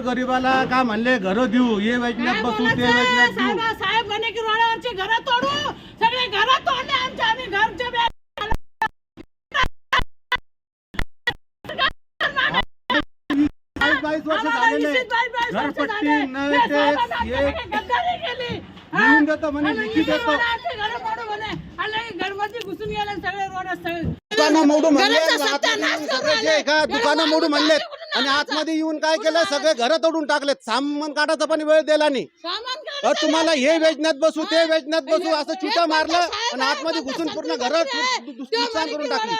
गरीबाला का म्हणले घर देऊ? ये काय बसू ते देऊ. साहेब साहेब म्हणे की रोडावरची घरं तोडू. सगळे घरं तोडले आमच्या आम्ही घरचे बॅग बावीस वर्ष झालेले घरपट्टी हे. हा? लिहून देतो म्हणे, लिखी देतो. घरं घरमध्ये घुसून गेले सगळे रोड दुकानं मोडू म्हणले दुकानं मोडू म्हणलेत. कुठून आणि? आतमध्ये येऊन काय केलं? सगळे घर तोडून टाकलेत. सामान काढायचा पण वेळ दिला नाही. तुम्हाला. हे वेजण्यात बसू ते? वेजण्यात बसू असं चिठा मारलं आणि? आतमध्ये घुसून पूर्ण घर नुकसान करून टाकली.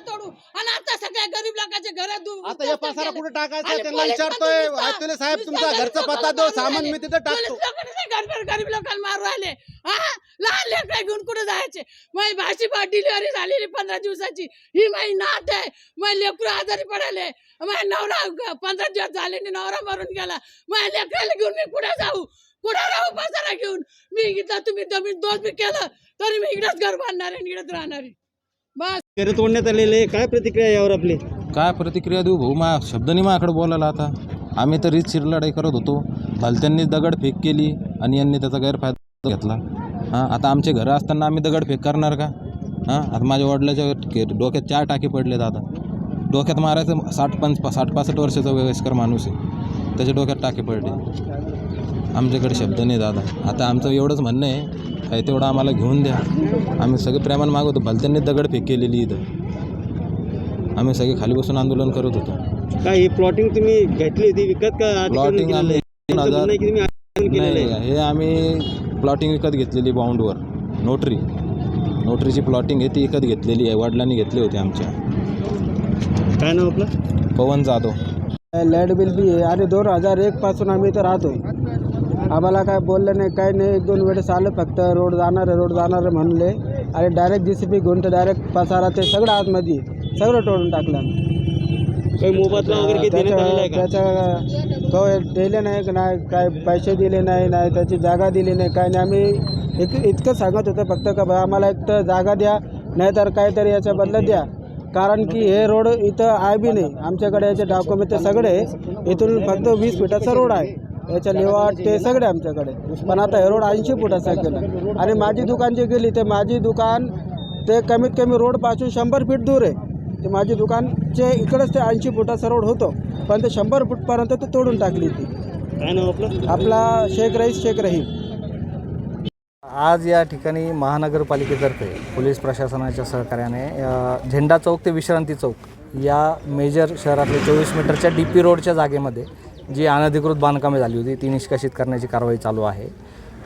तोडू. आणि आता सगळ्या गरीब लोकांचे घर आता या पसारा कुठे टाकायचा? आणि त्यांना पोलीस विचारतोय आतले साहेब तुमचा गरीब घरचा लोकांना पत्ता दो मारून सामान राहिले. मी तिथे टाकतो. पोलीस लोकांनी गरीब गरीब लोकांना मारू राहिले. हा? लहान लेकरं घेऊन कुठे जायचे? माझी भाषी बा डिलिव्हरी झालेली पंधरा दिवसाची. ही माझी नात आहे. माझे लेकरू आजारी पडाले माझा नवरा ग- पंधरा दिवस झाले नवरा मरून गेला. माझ्या लेकराला घेऊन मी कुठे जाऊ? कुठे राहू पसारा घेऊन? मी इथं तुम्ही जमीन दोन मी केलं तरी मी इकडेच घर बांधणार आहे आणि इकडेच राहणार आहे. बस. घरं तोडण्यात आलेले काय प्रतिक्रिया आहे यावर आपली? काय प्रतिक्रिया देऊ भाऊ? मा शब्दनी माझ्याकडे बोलायला आता. आम्ही तर रीत शिरलढाई करत होतो. भलत्यांनी दगडफेक केली आणि यांनी त्याचा गैरफायदा घेतला. हां आता आमचे घरं असताना आम्ही दगडफेक करणार का? हां आता माझ्या वडिलाच्या डोक्यात चार टाके पडलेत आता. डोक्यात मारायचं साठ पंच साठ पासष्ट वर्षाचा वयस्कर माणूस आहे. त्याच्या डोक्यात टाके पडले. आमच्याकडे शब्द नाही दादा. आता आमचं एवढंच म्हणणं आहे काय तेवढं आम्हाला घेऊन द्या. आम्ही सगळे प्रेमानं मागवतो भलत्यांनी दगडफेक केलेली इथं. आम्ही सगळे खाली बसून आंदोलन करत होतो. काय ही प्लॉटिंग तुम्ही घेतली होती विकत का? प्लॉटिंग आम्ही हजार नाही हे आम्ही प्लॉटिंग विकत घेतलेली बाउंडवर नोटरी नोटरीची प्लॉटिंग आहे ती विकत घेतलेली आहे. वडिलांनी घेतली होती आमच्या. काय नाव आपलं? पवन जाधव. लाइट बिल बी आहे. आणि दोन हजार एक पासून आम्ही इथं राहतोय. आम्हाला काय बोललं नाही काही नाही. एक दोन वेळेस आलं फक्त. रोड जाणार आहे रोड जाणार आहे म्हणले. आणि डायरेक्ट जी सी पी घेऊन तर डायरेक्ट पसारा ते सगळं आतमध्ये. सगळं तोडून टाकलं. काही मोबदला वगैरे त्याच्या तो दिले नाही नाही काय पैसे दिले नाही नाही त्याची जागा दिली नाही काय नाही. आम्ही एक इतकं सांगत होतो फक्त का बा आम्हाला एक तर जागा द्या नाहीतर काहीतरी याच्या बदल्यात द्या. कारण की हे रोड इथं आहे बी नाही. आमच्याकडे याचे डॉक्युमेंट ते सगळे इथून फक्त वीस फुटाचा रोड आहे. याच्या निवाड ते सगळे आमच्याकडे. पण आता हे रोड ऐंशी फुटाचा केलं. आणि माझी दुकान जे गेली ते माझी दुकान ते कमीत कमी रोडपासून शंभर फीट दूर आहे. ते माझी दुकानचे इकडंच ते ऐंशी फुटाचा रोड होतो पण ते शंभर फूटपर्यंत ते तोडून टाकली ती काय नाव आपलं? आपला शेख रईस शेख रहीम. आज या ठिकाणी महानगरपालिकेतर्फे पोलीस प्रशासनाच्या सहकार्याने झेंडा चौक ते विश्रांती चौक या मेजर शहरातले चोवीस मीटरच्या डी पी रोडच्या जागेमध्ये जी अनधिकृत बांधकामे झाली होती ती निष्कासित करण्याची कारवाई चालू आहे.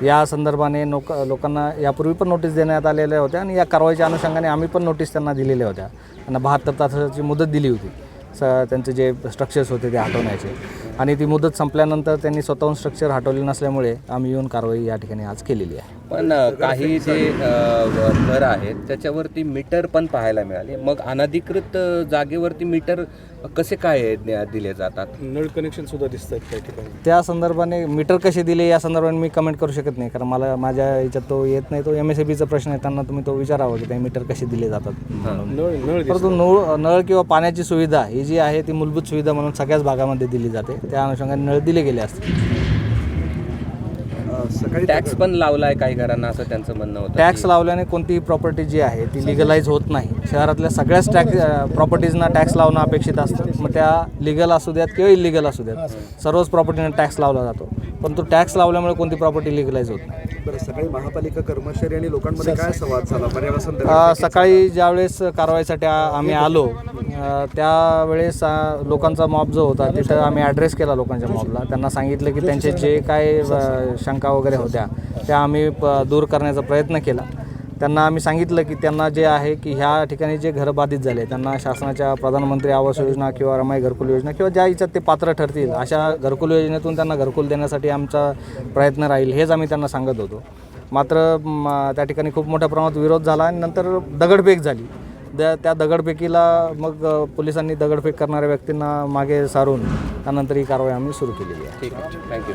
या संदर्भाने लोक लोकांना यापूर्वी पण नोटीस देण्यात आलेल्या होत्या आणि या कारवाईच्या अनुषंगाने आम्ही पण नोटीस त्यांना दिलेल्या होत्या. त्यांना बहात्तर तासाची मुदत दिली होती. स त्यांचे जे स्ट्रक्चर्स होते ते हटवण्याचे. आणि ती मुदत संपल्यानंतर त्यांनी स्वतःहून स्ट्रक्चर हटवले नसल्यामुळे आम्ही येऊन कारवाई या ठिकाणी आज केलेली आहे. पण काही जे घर आहेत त्याच्यावरती मीटर पण पाहायला मिळाले. मग अनधिकृत जागेवरती मीटर कसे काय दिले जातात? नळ कनेक्शन सुद्धा दिसत आहेत काही ठिकाणी. त्या संदर्भाने मीटर कसे दिले या संदर्भाने मी कमेंट करू शकत नाही. कारण मला माझ्या याच्यात तो येत नाही. तो एम एस बीचा प्रश्न आहे. त्यांना तुम्ही तो विचारावा की ते मीटर कसे दिले जातात. म्हणून नळ नळ परंतु नळ नळ किंवा पाण्याची सुविधा ही जी आहे ती मूलभूत सुविधा म्हणून सगळ्याच भागामध्ये दिली जाते. त्या अनुषंगाने नळ दिले गेले असतील टॅक्स पण लावलाय काही घरांना असं त्यांचं म्हणणं होतं टॅक्स लावल्याने कोणतीही प्रॉपर्टी जी आहे ती लिगलाईज होत नाही. शहरातल्या सगळ्याच टॅक्स प्रॉपर्टीजना टॅक्स लावणं अपेक्षित असतं. मग त्या लिगल असू द्यात किंवा इलिगल असू द्यात सर्वच प्रॉपर्टीना टॅक्स लावला जातो. पण तो टॅक्स लावल्यामुळे कोणती प्रॉपर्टी लिगलाईज होत नाही. बरं सकाळी महापालिका कर्मचारी आणि लोकांमध्ये काय संवाद झाला? सकाळी ज्यावेळेस कारवाईसाठी आम्ही आलो त्यावेळेस लोकांचा मॉब जो होता तिथं आम्ही ॲड्रेस केला लोकांच्या मॉबला त्यांना सांगितलं की त्यांचे जे काय शंका वगैरे होत्या त्या आम्ही प- दूर करण्याचा प्रयत्न केला. त्यांना आम्ही सांगितलं की त्यांना जे आहे की ह्या ठिकाणी जे घरं बाधित झाले त्यांना शासनाच्या प्रधानमंत्री आवास योजना किंवा रमाई घरकुल योजना किंवा ज्या याच्यात ते पात्र ठरतील अशा घरकुल योजनेतून त्यांना घरकुल देण्यासाठी आमचा प्रयत्न राहील हेच आम्ही त्यांना सांगत होतो. मात्र त्या ठिकाणी खूप मोठ्या प्रमाणात विरोध झाला आणि नंतर दगडफेक झाली. त्या त्या दगडफेकीला मग पोलिसांनी दगडफेक करणाऱ्या व्यक्तींना मागे सारून त्यानंतर ही कारवाई आम्ही सुरू केलेली आहे. ठीक आहे. थँक्यू